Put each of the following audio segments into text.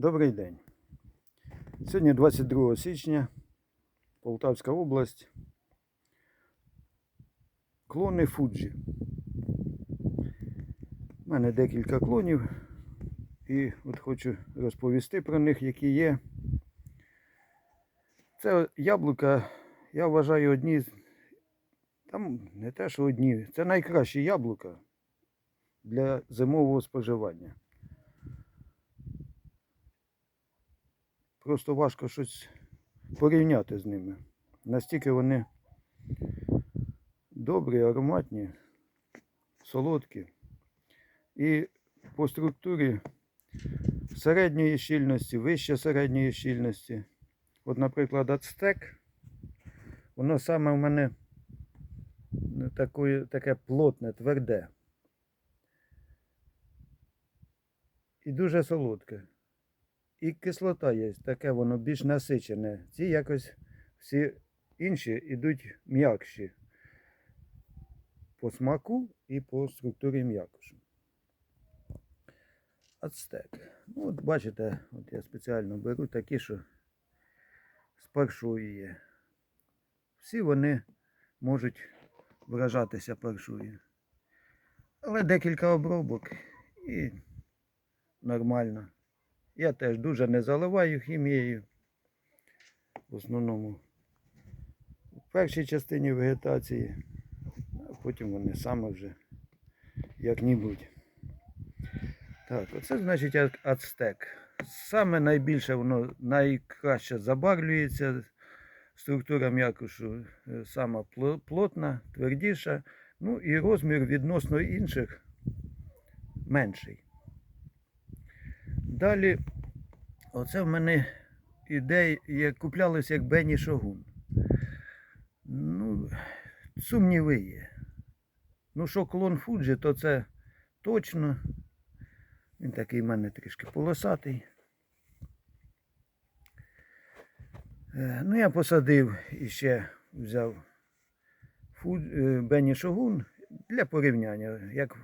Добрий день. Сьогодні 22 січня, Полтавська область. Клони Фуджі. У мене декілька клонів. І от хочу розповісти про них, які є. Це яблука, я вважаю, одні. Там не те, що одні, це найкращі яблука для зимового споживання. Просто важко щось порівняти з ними. Настільки вони добрі, ароматні, солодкі. І по структурі середньої щільності, вище середньої щільності. От, наприклад, ацтек, воно саме в мене такої, таке плотне, тверде. І дуже солодке. І кислота є, таке воно більш насичене. Ці якось всі інші йдуть м'якші по смаку і по структурі м'якошу. Ацтек. Ну, от бачите, от я спеціально беру такі, що з паршою є. Всі вони можуть вражатися паршою. Але декілька обробок і нормально. Я теж дуже не заливаю хімією. В основному в першій частині вегетації, а потім вони саме вже як-небудь. Так, оце значить ацтек. Саме найбільше воно найкраще забарвлюється. Структура м'якошу е, сама плотна, твердіша. Ну і розмір відносно інших менший. Далі, оце в мене ідея, як куплялися як Бенні Шогун. Ну, сумніви є. Ну, що клон Фуджі, то це точно. Він такий в мене трішки полосатий. Е, Ну, я посадив і ще взяв Фуд... е, Бенні Шогун для порівняння. Як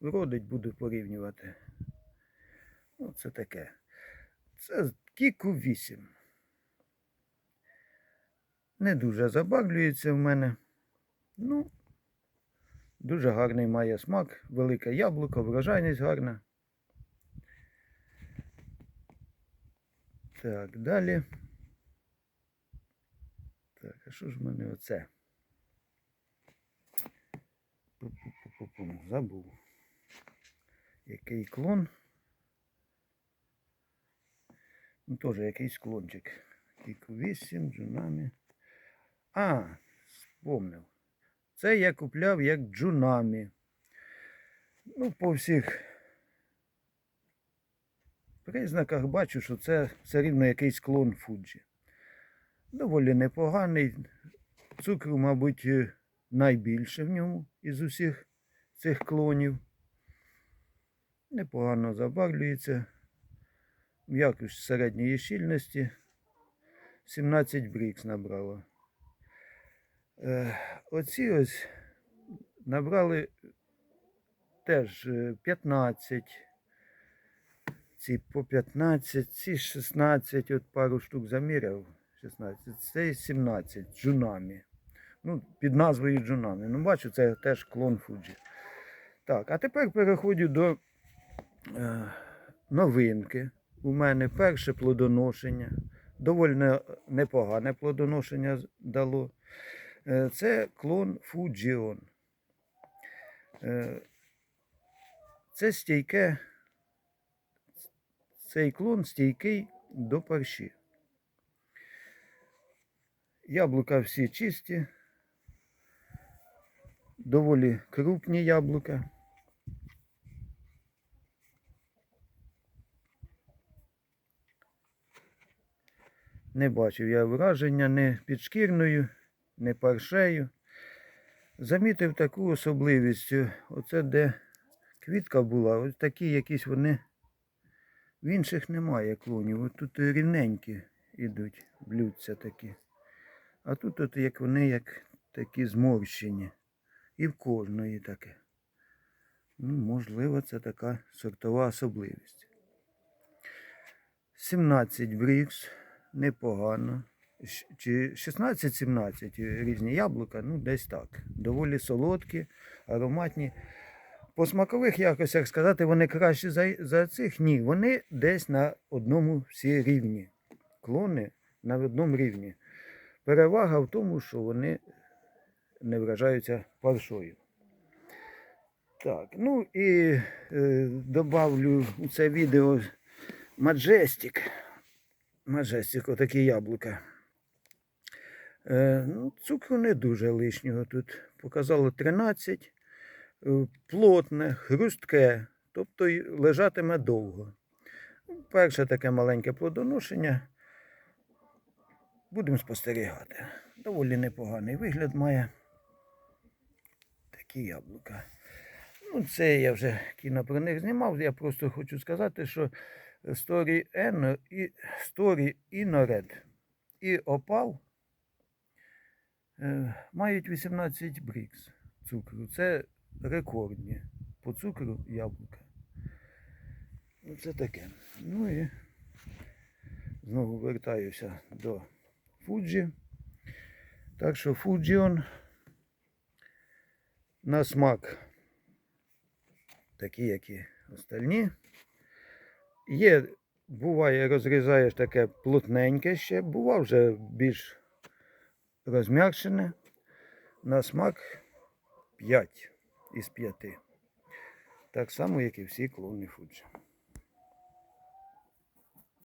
вродить, буду порівнювати. Ну, це таке. Це Кіку 8. Не дуже забарвлюється в мене. Ну, дуже гарний має смак, велике яблуко, врожайність гарна. Так, далі. Так, а що ж в мене оце? Забув. Який клон? Ну, теж якийсь клончик. Кіку 8, джунамі. А, спомнив. Це я купляв як джунамі. Ну, по всіх признаках бачу, що це все рівно якийсь клон Фуджі. Доволі непоганий. Цукру, мабуть, е, найбільше в ньому із усіх цих клонів. Непогано забарвлюється. М'якость середньої щільності 17 брікс набрало. Е, оці ось набрали теж е, 15. Ці по 15, ці 16, от пару штук заміряв. 16, це 17 джунамі. Ну, під назвою джунамі. Ну, бачу, це теж клон Фуджі. Так, а тепер переходжу до е, новинки. У мене перше плодоношення. Доволі непогане плодоношення дало. Е, Це клон Фуджіон. Е, Це стійке. Цей клон стійкий до парші. Яблука всі чисті, доволі крупні яблука. Не бачив я враження не підшкірною, не паршею. Замітив таку особливість. Оце де квітка була, ось такі якісь вони. В інших немає клонів. От тут рівненькі йдуть, блюдця такі. А тут от як вони як такі зморщені. І в кожної таке. Ну, можливо, це така сортова особливість. 17 брікс, непогано. Чи 16-17 різні яблука, ну десь так. Доволі солодкі, ароматні. По смакових якостях сказати, вони кращі за, за цих. Ні, вони десь на одному всі рівні. Клони на одному рівні. Перевага в тому, що вони не вражаються паршою. Так, ну і е, добавлю у це відео Majestic. Majestic, отакі яблука. Е, ну, цукру не дуже лишнього тут. Показало 13. Е, плотне, хрустке, тобто лежатиме довго. Ну, Перше таке маленьке плодоношення. Будемо спостерігати. Доволі непоганий вигляд має. Такі яблука. Ну, це я вже кіно про них знімав. Я просто хочу сказати, що Story Eno і Story Inored і Opal е, мають 18 брікс цукру. Це рекордні по цукру яблука. Ну, це таке. Ну і знову вертаюся до Fuji. Так що Fujion на смак такі, як і остальні. Є, буває, розрізаєш таке плотненьке ще, бува вже більш розм'якшене. На смак 5 із 5. Так само, як і всі клони Fuji.